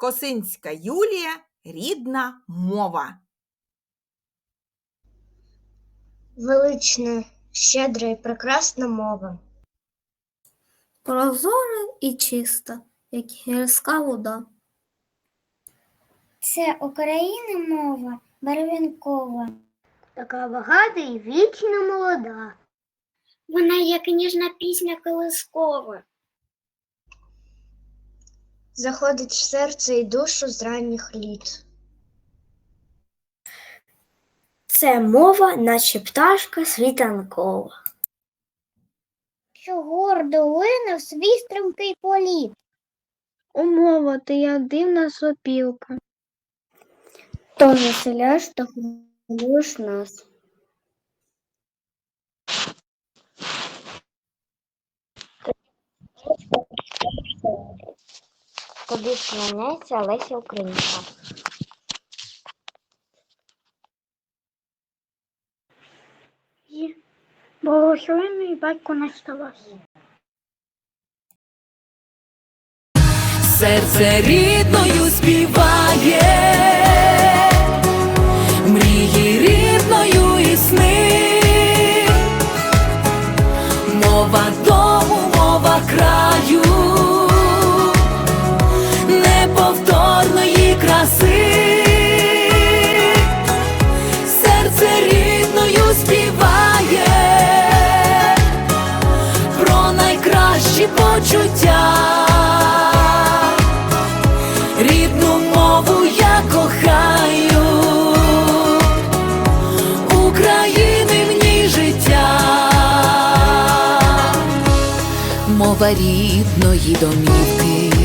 Косинська Юлія рідна мова. Велична, щедра і прекрасна мова. Прозора і чиста, як гірська вода. Це України мова барвінкова. Така багата і вічно молода. Вона як ніжна пісня колискова. Заходить в серце і душу з ранніх літ. Це мова, наче пташка світанкова. Що гордо лине в свій стрімкий політ. Умова, ти як дивна сопілка. То веселяш та хвилюєш нас. Тобі склоняється Леся Українка. мій батько наш Тарас. серце рідною співає, почуття. Рідну мову я кохаю, України в ній життя, мова рідної домівки,